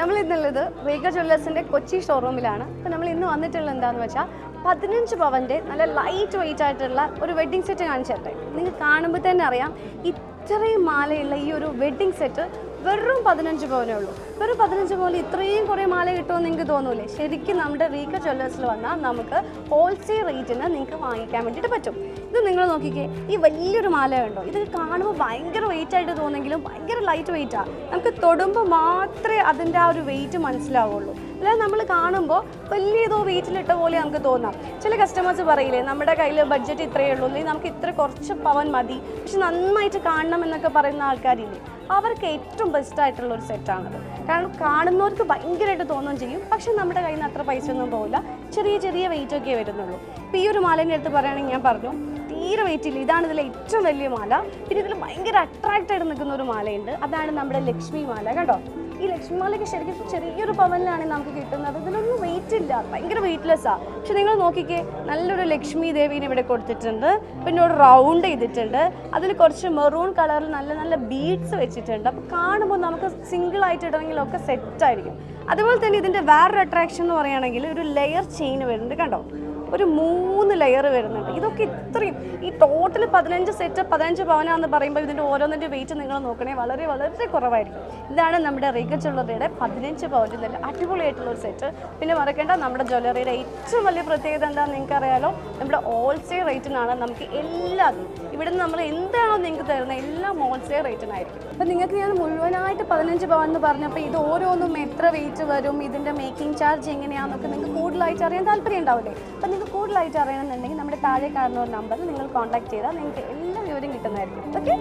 നമ്മൾ ഇന്നുള്ളത് റീഗ ജ്വല്ലേഴ്സിന്റെ കൊച്ചി ഷോറൂമിലാണ് അപ്പോൾ നമ്മൾ ഇന്ന് വന്നിട്ടുള്ളത് എന്താണെന്ന് വെച്ചാൽ പതിനഞ്ച് പവന്റെ നല്ല ലൈറ്റ് വെയിറ്റ് ആയിട്ടുള്ള ഒരു വെഡ്ഡിംഗ് സെറ്റ് കാണിച്ചു നിങ്ങൾ കാണുമ്പോൾ തന്നെ അറിയാം ഇത്രയും മാലയുള്ള ഈ ഒരു വെഡ്ഡിംഗ് സെറ്റ് വെറും പതിനഞ്ച് പവനേ ഉള്ളൂ. വെറും പതിനഞ്ച് പവനിൽ ഇത്രയും കുറേ മാല കിട്ടുമെന്ന് നിങ്ങൾക്ക് തോന്നൂലേ? ശരിക്കും നമ്മുടെ റീക്ക ജ്വല്ലേഴ്സിൽ വന്നാൽ നമുക്ക് ഹോൾസെയിൽ റേറ്റിന് നിങ്ങൾക്ക് വാങ്ങിക്കാൻ വേണ്ടിയിട്ട് പറ്റും. ഇത് നിങ്ങൾ നോക്കിക്കേ ഈ വലിയൊരു മാല ഉണ്ടോ ഇത് കാണുമ്പോൾ ഭയങ്കര വെയിറ്റ് ആയിട്ട് തോന്നെങ്കിലും ഭയങ്കര ലൈറ്റ് വെയിറ്റാണ് നമുക്ക് തൊടുമ്പോൾ മാത്രമേ അതിന്റെ ആ ഒരു വെയിറ്റ് മനസ്സിലാവുള്ളൂ. അല്ലാതെ നമ്മൾ കാണുമ്പോൾ വലിയ ഏതോ വെയിറ്റിലിട്ട പോലെ നമുക്ക് തോന്നാം. ചില കസ്റ്റമേഴ്സ് പറയില്ലേ നമ്മുടെ കയ്യിൽ ബഡ്ജറ്റ് ഇത്രയേ ഉള്ളൂ അല്ലെങ്കിൽ നമുക്ക് ഇത്ര കുറച്ച് പവൻ മതി. പക്ഷെ നന്നായിട്ട് കാണണം എന്നൊക്കെ പറയുന്ന ആൾക്കാരില്ലേ? അവർക്ക് ഏറ്റവും ബെസ്റ്റ് ഒരു സെറ്റാണത് കാരണം കാണുന്നവർക്ക് ഭയങ്കരമായിട്ട് തോന്നുകയും ചെയ്യും. പക്ഷേ നമ്മുടെ കയ്യിൽ നിന്ന് അത്ര പൈസ ഒന്നും പോകില്ല ചെറിയ ചെറിയ വെയിറ്റ് ഒക്കെ വരുന്നുള്ളൂ. ഇപ്പോൾ ഈ ഒരു മാലേന്റെ അടുത്ത് പറയുകയാണെങ്കിൽ ഞാൻ പറഞ്ഞു തീരെ വെയിറ്റ് ഇല്ല. ഇതാണ് ഇതിലെ ഏറ്റവും വലിയ മാല. പിന്നെ ഇതിൽ ഭയങ്കര അട്രാക്റ്റ് ആയിട്ട് നിൽക്കുന്ന ഒരു മാലയുണ്ട്. അതാണ് നമ്മുടെ ലക്ഷ്മി മാല. കണ്ടോ? ഈ ലക്ഷ്മിമാലയ്ക്ക് ശരിക്കും ചെറിയൊരു പവനിലാണ് നമുക്ക് കിട്ടുന്നത്. ഇതിനൊന്നും വെയിറ്റ് ഇല്ല. ഭയങ്കര വെയിറ്റ്ലെസ്സാണ് പക്ഷെ നിങ്ങൾ നോക്കിക്കേ നല്ലൊരു ലക്ഷ്മി ദേവീനെ ഇവിടെ കൊടുത്തിട്ടുണ്ട്. പിന്നെ ഒരു റൗണ്ട് ചെയ്തിട്ടുണ്ട്. അതിൽ കുറച്ച് മെറൂൺ കളറിൽ നല്ല നല്ല ബീഡ്സ് വെച്ചിട്ടുണ്ട്. അപ്പോൾ കാണുമ്പോൾ നമുക്ക് സിംഗിൾ ആയിട്ട് ഇടണമെങ്കിലൊക്കെ സെറ്റായിരിക്കും അതുപോലെ തന്നെ ഇതിന്റെ വേറൊരു അട്രാക്ഷൻ എന്ന് പറയുകയാണെങ്കിൽ ഒരു ലെയർ ചെയിൻ വരുന്നുണ്ട്. കണ്ടോ? ഒരു മൂന്ന് ലെയർ വരുന്നുണ്ട്. ഇതൊക്കെ ഇത്രയും. ഈ ടോട്ടൽ പതിനഞ്ച് സെറ്റ് പതിനഞ്ച് പവനാന്ന് പറയുമ്പോൾ ഇതിന്റെ ഓരോന്നിന്റെ വെയിറ്റ് നിങ്ങൾ നോക്കണേ വളരെ വളരെ കുറവായിരിക്കും. ഇതാണ് നമ്മുടെ റിഗ ജ്വല്ലറിയുടെ പതിനഞ്ച് പവന്റെ നല്ല അടിപൊളിയായിട്ടുള്ള ഒരു സെറ്റ് പിന്നെ മറക്കേണ്ട നമ്മുടെ ജ്വല്ലറിയുടെ ഏറ്റവും വലിയ പ്രത്യേകത എന്താണെന്ന് നിങ്ങൾക്ക് അറിയാലോ നമ്മുടെ ഹോൾസെയിൽ റേറ്റിനാണ് നമുക്ക് എല്ലാതും. ഇവിടുന്ന് നമ്മൾ എന്താണോ നിങ്ങൾക്ക് തരുന്നത് എല്ലാം ഹോൾസെയിൽ റേറ്റിനായിരിക്കും അപ്പം നിങ്ങൾക്ക് ഞാൻ മുഴുവനായിട്ട് പതിനഞ്ച് പവൻ എന്ന് പറഞ്ഞപ്പോൾ ഇത് ഓരോന്നും എത്ര വെയിറ്റ് വരും ഇതിന്റെ മേക്കിംഗ് ചാർജ് എങ്ങനെയാണെന്നൊക്കെ നിങ്ങൾക്ക് കൂടുതലായിട്ട് അറിയാൻ താല്പര്യം ഉണ്ടാവില്ലേ? അപ്പം നിങ്ങൾക്ക് കൂടുതലായിട്ട് അറിയണമെന്നുണ്ടെങ്കിൽ നമ്മുടെ താഴെ കാണുന്ന ഒരു നമ്പറിൽ നിങ്ങൾ കോൺടാക്ട് ചെയ്താൽ നിങ്ങൾക്ക് എല്ലാ വിവരം കിട്ടുന്നതായിരിക്കും. ഓക്കെ